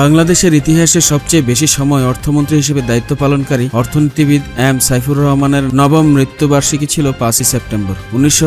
বাংলাদেশের ইতিহাসে সবচেয়ে বেশি সময় অর্থমন্ত্রী হিসেবে দায়িত্ব পালনকারী অর্থনীতিবিদ এম সাইফুর রহমানের নবম মৃত্যুবার্ষিকী ছিল পাঁচই সেপ্টেম্বর। উনিশশো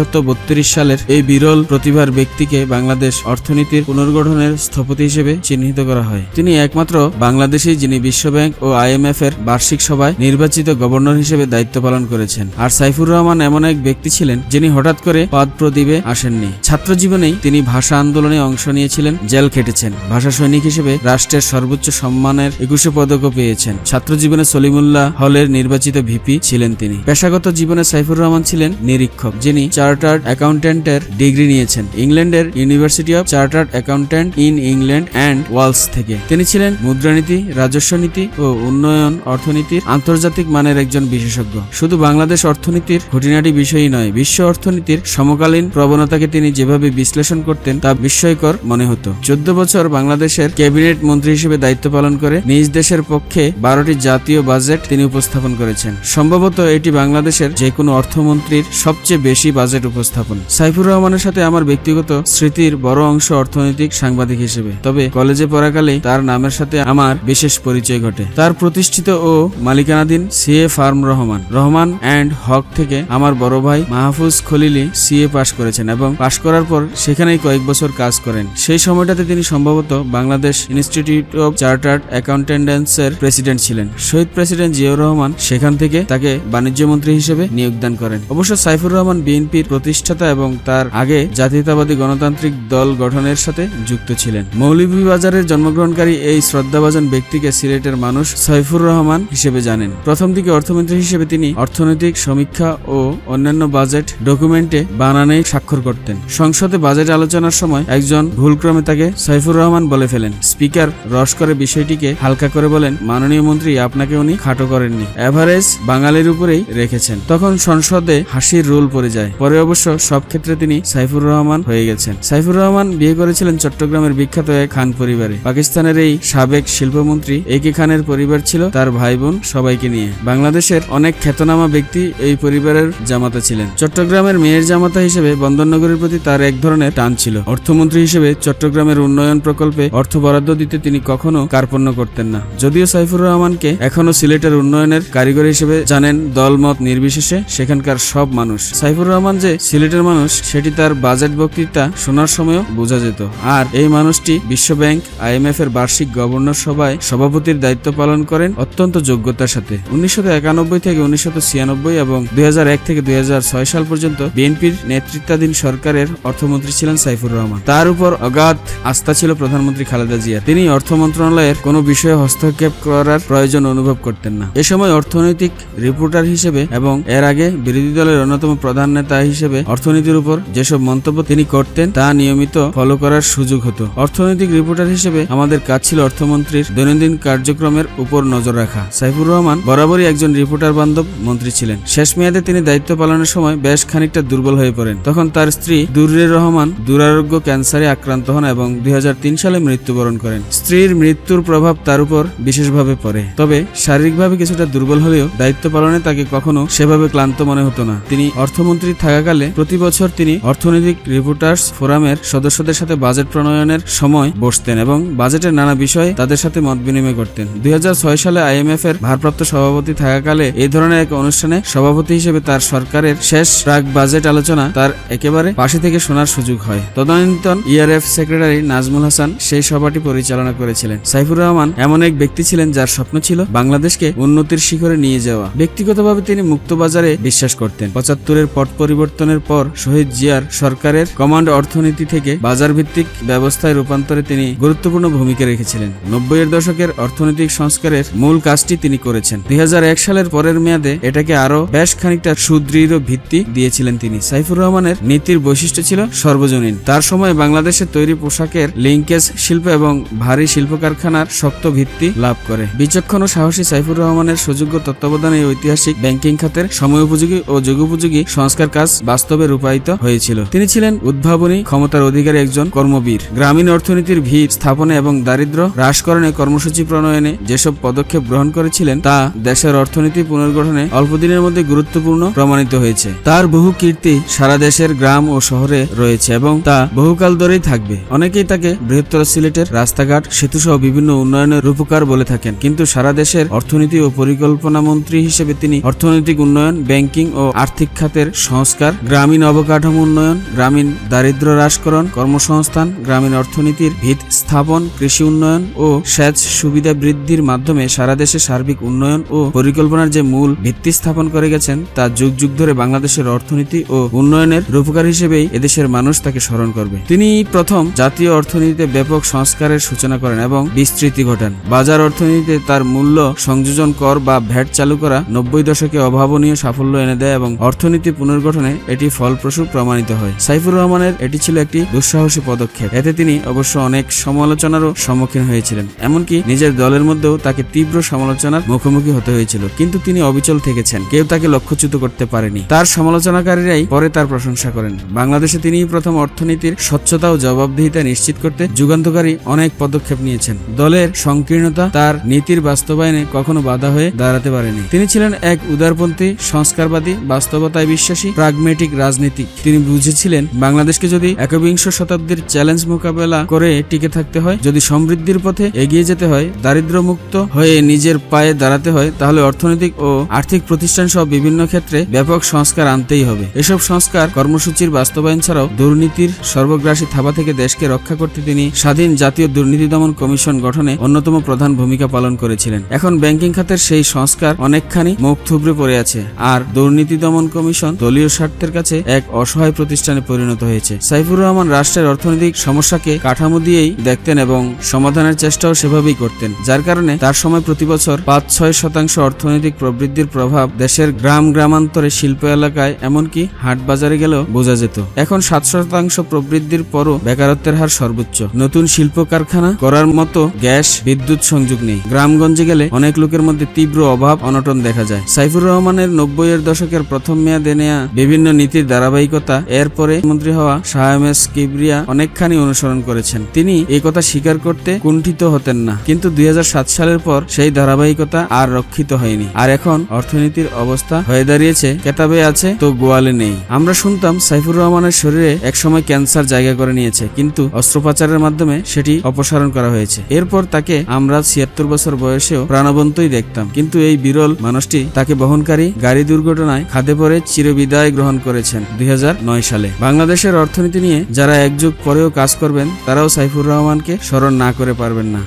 সালের এই বিরল প্রতিভার ব্যক্তিকে বাংলাদেশ অর্থনীতির পুনর্গঠনের স্থপতি হিসেবে চিহ্নিত করা হয়। তিনি একমাত্র বাংলাদেশী যিনি বিশ্বব্যাংক ও আইএমএফ এর বার্ষিক সভায় নির্বাচিত গভর্নর হিসেবে দায়িত্ব পালন করেছেন। আর সাইফুর রহমান এমন এক ব্যক্তি ছিলেন যিনি হঠাৎ করে পদ প্রদীপে আসেননি। ছাত্র জীবনেই তিনি ভাষা আন্দোলনে অংশ নিয়েছিলেন, জেল খেটেছেন। ভাষা সৈনিক হিসেবে রাষ্ট্রের সর্বোচ্চ সম্মানের একুশে পদকও পেয়েছেন। ছাত্র জীবনে সলিমুল্লাহ হলের নির্বাচিত ভিপি ছিলেন তিনি। পেশাগত জীবনে সাইফুর রহমান ছিলেন নিরীক্ষক, যিনি চার্টার্ড অ্যাকাউন্ট্যান্টের ডিগ্রি নিয়েছেন। ইংল্যান্ডের university of chartered accountant in England and Wales থেকে। তিনি ছিলেন মুদ্রানীতি, রাজস্ব নীতি ও উন্নয়ন অর্থনীতির আন্তর্জাতিক মানের একজন বিশেষজ্ঞ। শুধু বাংলাদেশ অর্থনীতির খুঁটিনাটি বিষয়ই নয়, বিশ্ব অর্থনীতির সমকালীন প্রবণতাকে তিনি যেভাবে বিশ্লেষণ করতেন তা বিস্ময়কর মনে হতো। চোদ্দ বছর বাংলাদেশের ক্যাবিনেট মন্ত্রী হিসেবে দায়িত্ব পালন করে নিজ দেশের পক্ষে বারোটি জাতীয় বাজেট তিনি উপস্থাপন করেছেন। সম্ভবত এটি বাংলাদেশের যে কোনো অর্থমন্ত্রীর সবচেয়ে বেশি বাজেট উপস্থাপন। সাইফুর রহমানের সাথে আমার ব্যক্তিগত স্মৃতির বড় অংশ অর্থনৈতিক সাংবাদিক হিসেবে। তবে কলেজে পড়াকালেই তার নামের সাথে আমার বিশেষ পরিচয় ঘটে। তার প্রতিষ্ঠিত ও মালিকানাধীন CA firm Rahman. Rahman and Haque থেকে আমার বড় ভাই মাহফুজ খলিলি সিএ পাশ করেছেন এবং পাশ করার পর সেখানেই কয়েক বছর কাজ করেন। সেই সময়টাতে তিনি সম্ভবত Bangladesh institute of chartered accountants এর প্রেসিডেন্ট ছিলেন। শহীদ প্রেসিডেন্ট জিয়াউর রহমান সেখান থেকে তাকে বাণিজ্য মন্ত্রী হিসেবে নিয়োগদান করেন। অবশ্য সাইফুর রহমান বিএনপির প্রতিষ্ঠাতা এবং তার আগে জাতীয়তাবাদী গণতান্ত্রিক দল গঠনের সাথে যুক্ত ছিলেন। মৌলভীবাজারের জন্মগ্রহণকারী এই শ্রদ্ধাভাজন ব্যক্তিকে সিলেটের মানুষ সাইফুর রহমান হিসেবে জানেন। প্রথম দিকে অর্থমন্ত্রী হিসেবে তিনি অর্থনৈতিক সমীক্ষা ও অন্যান্য বাজেট ডকুমেন্টে বানানে স্বাক্ষর করতেন। সংসদে বাজেট আলোচনার সময় একজন ভুলক্রমে তাকে সাইফুর রহমান বলে ফেলেন। স্পিকার রস করে বিষয়টিকে হালকা করে বলেন, মাননীয় মন্ত্রী, আপনাকে উনি খাটো করেননি। এভারেজ বাঙালির উপরেই রেখেছেন। তখন সংসদে হাসির রোল পড়ে যায়। পরে অবশ্য সব ক্ষেত্রে তিনি সাইফুর রহমান হয়ে গেছেন। সাইফুর রহমান বিয়ে করেছিলেন চট্টগ্রামের বিখ্যাত এক খান পরিবারে। পাকিস্তানের এই সাবেক শিল্পমন্ত্রী একে খানের পরিবার ছিল তার ভাই বোন সবাইকে নিয়ে। বাংলাদেশের অনেক খ্যাতনামা ব্যক্তি এই পরিবারের জামাতা ছিলেন। চট্টগ্রামের মেয়ের জামাতা হিসেবে বন্দরনগরের প্রতি তার এক ধরনের টান ছিল। অর্থমন্ত্রী হিসেবে চট্টগ্রামের উন্নয়ন প্রকল্পে অর্থ বরাদ্দ দিতে তিনি কখনো কার্পণ্য করতেন না। যদিও সাইফুর রহমানকে এখনও সিলেটের উন্নয়নের কারিগর হিসেবে জানেন দলমত নির্বিশেষে সেখানকার সব মানুষ। সাইফুর রহমান যে সিলেটের মানুষ, সেটি তার বাজেট বক্তৃতা শোনার সময়ও বোঝা যেত। আর এই মানুষটি বিশ্বব্যাংক আইএমএফ এর বার্ষিক গভর্নর সভায় সভাপতির দায়িত্ব পালন করেন অত্যন্ত যোগ্যতার সাথে। উনিশশো একানব্বই থেকে উনিশশো ছিয়ানব্বই এবং দুই হাজার এক থেকে দুই হাজার ছয় সাল পর্যন্ত বিএনপির নেতৃত্বাধীন সরকারের অর্থমন্ত্রী ছিলেন সাইফুর রহমান। তার উপর অগাধ আস্থা ছিল প্রধানমন্ত্রী খালেদা জিয়া তিনি অর্থ মন্ত্রণালয়ের কোনো বিষয়ে হস্তক্ষেপ করার প্রয়োজন অনুভব করতেন না। এ সময় অর্থনৈতিক রিপোর্টার হিসেবে এবং এর আগে বিরোধী দলের অন্যতম প্রধান নেতা হিসেবে অর্থনীতির উপর যেসব মন্তব্য তিনি করতেন, তা নিয়মিত ফলো করার সুযোগ হতো। অর্থনৈতিক রিপোর্টার হিসেবে আমাদের কাজ ছিল অর্থমন্ত্রীর দৈনন্দিন কার্যক্রমের উপর নজর রাখা। সাইফুর রহমান বরাবরই একজন রিপোর্টার বান্ধব মন্ত্রী ছিলেন। শেষ মেয়াদে তিনি দায়িত্ব পালনের সময় বেশ খানিকটা দুর্বল হয়ে পড়েন। তখন তার স্ত্রী দুর্রে রহমান দুরারোগ্য ক্যান্সারে আক্রান্ত হন এবং দুই হাজার তিন সালে মৃত্যুবরণ করেন। স্ত্রীর মৃত্যুর প্রভাব তার উপর বিশেষভাবে পড়ে। তবে শারীরিকভাবে কিছুটা দুর্বল হলেও দায়িত্ব পালনে তাকে কখনো সেভাবে ক্লান্ত মনে হতো না। তিনি অর্থমন্ত্রী থাকাকালে প্রতি বছর তিনি অর্থনৈতিক রিপোর্টার্স ফোরামের সদস্যদের সাথে বাজেট প্রণয়নের সময় বসতেন এবং বাজেটের নানা বিষয়ে তাদের সাথে মত বিনিময় করতেন। দুই হাজার ছয় সালে আইএমএফ এর ভারপ্রাপ্ত সভাপতি থাকাকালে এই ধরনের এক অনুষ্ঠানে সভাপতি হিসেবে তার সরকারের শেষ প্রাক বাজেট আলোচনা তার একেবারে পাশে থেকে শোনার সুযোগ হয়। তদানীন্তন ইআরএফ সেক্রেটারি নাজমুল হাসান সেই সভাটি পরিচালনা করেছিলেন। সাইফুর রহমান এমন এক ব্যক্তি ছিলেন যার স্বপ্ন ছিল বাংলাদেশকে উন্নতির শিখরে নিয়ে যাওয়া। ব্যক্তিগতভাবে তিনি মুক্তবাজারে বিশ্বাস করতেন। পঁচাত্তরের পট পরিবর্তনের পর শহীদ জিয়ার সরকারের কমান্ড অর্থনীতি থেকে বাজার ভিত্তিক ব্যবস্থায় রূপান্তরে তিনি গুরুত্বপূর্ণ ভূমিকা রেখেছিলেন। নব্বইয়ের দশকের অর্থনৈতিক সংস্কারের মূল কাজটি তিনি করেছেন। দুই হাজার এক সালের পরের মেয়াদে এটাকে আরও বেশ খানিকটা সুদৃঢ় ভিত্তি দিয়েছিলেন তিনি। সাইফুর রহমানের নীতির বৈশিষ্ট্য ছিল সর্বজনীন। তার সময় বাংলাদেশের তৈরি পোশাকের লিঙ্কেজ শিল্প এবং ভারী শিল্প কারখানার শক্ত ভিত্তি লাভ করে। বিচক্ষণ ও সাহসী সাইফুর রহমানের সুযোগ্য তত্ত্বাবধানে এই ঐতিহাসিক ব্যাংকিং খাতের সময়োপযোগী ও যুগোপযোগী সংস্কার কাজ বাস্তবে রূপায়িত হয়েছিল। তিনি ছিলেন উদ্ভাবনী ক্ষমতার অধিকারী একজন কর্মবীর। গ্রামীণ অর্থনীতির ভিত স্থাপনে এবং দারিদ্র হ্রাসকরণে কর্মসূচি প্রণয়নে যেসব পদক্ষেপ গ্রহণ করেছিলেন, তা দেশের অর্থনীতি পুনর্গঠনে অল্প দিনের মধ্যে গুরুত্বপূর্ণ প্রমাণিত হয়েছে। তার বহু কীর্তি সারা দেশের গ্রাম ও শহরে রয়েছে এবং তা বহুকাল ধরেই থাকবে। অনেকেই তাকে বৃহত্তর সিলেটের রাস্তাঘাট সেতুসহ বিভিন্ন উন্নয়নের রূপকার বলে থাকেন। কিন্তু সারা দেশের অর্থনীতি ও পরিকল্পনা মন্ত্রী হিসেবে তিনি অর্থনৈতিক উন্নয়ন, ব্যাংকিং ও আর্থিক খাতের সংস্কার, গ্রামীণ অবকাঠামো উন্নয়ন, গ্রামীণ দারিদ্র হ্রাসকরণ, কর্মসংস্থান, গ্রামীণ অর্থনীতির ভিত স্থাপন, কৃষি উন্নয়ন ও সেচ সুবিধা বৃদ্ধির মাধ্যমে সারা দেশে সার্বিক উন্নয়ন ও পরিকল্পনার যে মূল ভিত্তি স্থাপন করে গেছেন, তা যুগ যুগ ধরে বাংলাদেশের অর্থনীতি ও উন্নয়নের রূপকার হিসেবেই এদেশের মানুষ তাকে স্মরণ করবে। তিনি প্রথম জাতীয় অর্থনীতিতে ব্যাপক সংস্কারের সূচনা করেন এবং বিস্তৃতি ঘটান। বাজার অর্থনীতিতে তার মূল্য সংযোজন কর বা ভ্যাট চালু করা নব্বই দশকে অভাবনীয় সাফল্য এনে দেয় এবং অর্থনীতি পুনর্গঠনে এটি ফলপ্রসূ প্রমাণিত হয়। সাইফুর রহমানের এটি ছিল একটি দুঃসাহসী পদক্ষেপ। এতে তিনি অবশ্য অনেক সমালোচনারও সম্মুখীন হয়েছিলেন, এমনকি নিজের দলের মধ্যেও তাকে তীব্র সমালোচনার মুখোমুখি হতে হয়েছিল। কিন্তু তিনি অবিচল থেকেছেন, কেউ তাকে লক্ষ্যচ্যুত করতে পারেনি। তার সমালোচনাকারীরাই পরে তার প্রশংসা করেন। বাংলাদেশে তিনিই প্রথম অর্থনীতির স্বচ্ছতা ও জবাবদিহিতা নিশ্চিত করতে যুগান্তকারী অনেক পদক্ষেপ নিয়েছেন। দলের সংকীর্ণতা তার নীতির বাস্তবায়নে কখনো বাধা হয়ে দাঁড়াতে পারেনি। তিনি ছিলেন এক উদারপন্থী, সংস্কারবাদী, বাস্তবতায় বিশ্বাসী, প্রাগমেটিক রাজনীতিক। তিনি বুঝেছিলেন, বাংলাদেশকে যদি একবিংশ শতাব্দীর চ্যালেঞ্জ মোকাবেলা করে টিকে থাকতে হয়, যদি সমৃদ্ধির পথে এগিয়ে যেতে হয় দারিদ্র মুক্ত হয়ে নিজের পায়ে দাঁড়াতে হয়, তাহলে অর্থনৈতিক ও আর্থিক প্রতিষ্ঠান সহ বিভিন্ন ক্ষেত্রে ব্যাপক সংস্কার আনতেই হবে। এসব সংস্কার কর্মসূচির বাস্তবায়ন ছাড়াও দুর্নীতির সর্বগ্রাসী থাবা থেকে দেশকে রক্ষা করতে তিনি স্বাধীন জাতীয় দুর্নীতি দমন কমিশন গঠনে অন্যতম প্রধান ভূমিকা পালন করেছিলেন। এখন ব্যাংকিং খাতের সেই সংস্কার অনেকখানি মুখ থুবড়ে পড়ে আছে। আর দুর্নীতি দমন কমিশন দলীয় স্বার্থের কাছে এক অসহায় প্রতিষ্ঠানে পরিণত হয়েছে। সাইফুর রহমান রাষ্ট্রের অর্থনৈতিক সমস্যাকে কাঠামো দিয়েই দেখতেন এবং সমাধানের চেষ্টাও সেভাবেই করতেন, যার কারণে তার সময় প্রতি বছর পাঁচ ছয় শতাংশ অর্থনৈতিক প্রবৃদ্ধির প্রভাব দেশের গ্রাম গ্রামান্তরে শিল্প এলাকায় এমনকি হাট বাজারে গেলেও বোঝা যেত। এখন সাত শতাংশ প্রবৃদ্ধির পরও বেকারত্বের হার সর্বোচ্চ। নতুন শিল্প কারখানা করার মতো গ্যাস, বিদ্যুৎ সংযোগ নেই। গ্রামগঞ্জে গেলে অনেক লোকের মধ্যে তীব্র অভাব, অনটন দেখা যায়। সাইফুর রহমানের নব্বই এর দশকের প্রথম মেয়াদে নেয়া বিভিন্ন নীতির ধারাবাহিকতা এরপরে মন্ত্রী হওয়া শাহমেস কিবরিয়া অনেকখানি অনুসরণ করেছেন। তিনি এই কথা স্বীকার করতে কুণ্ঠিত হতেন না। কিন্তু দুই হাজার সাত সালের পর সেই ধারাবাহিকতা আর রক্ষিত হয়নি। আর এখন অর্থনীতির অবস্থা হয়ে দাঁড়িয়েছে, কেতাবে আছে, তো গোয়ালে নেই। আমরা শুনতাম সাইফুর রহমানের শরীরে একসময় ক্যান্সার জায়গা করে নিয়েছে, কিন্তু অস্ত্রোপচারের মাধ্যমে সেটি অপসারণ করা হয়েছে। এরপর তাকে আমরা ছিয়াত্তর বছর বয়সেও প্রাণবন্তই দেখতাম। কিন্তু এই বিরল মানুষটি তাকে বহনকারী গাড়ি দুর্ঘটনায় খাদে পরে চিরবিদায় গ্রহণ করেছেন দুই হাজার নয় সালে। বাংলাদেশের অর্থনীতি নিয়ে যারা একযুগ পরেও কাজ করবেন, তারাও সাইফুর রহমানকে স্মরণ না করে পারবেন না।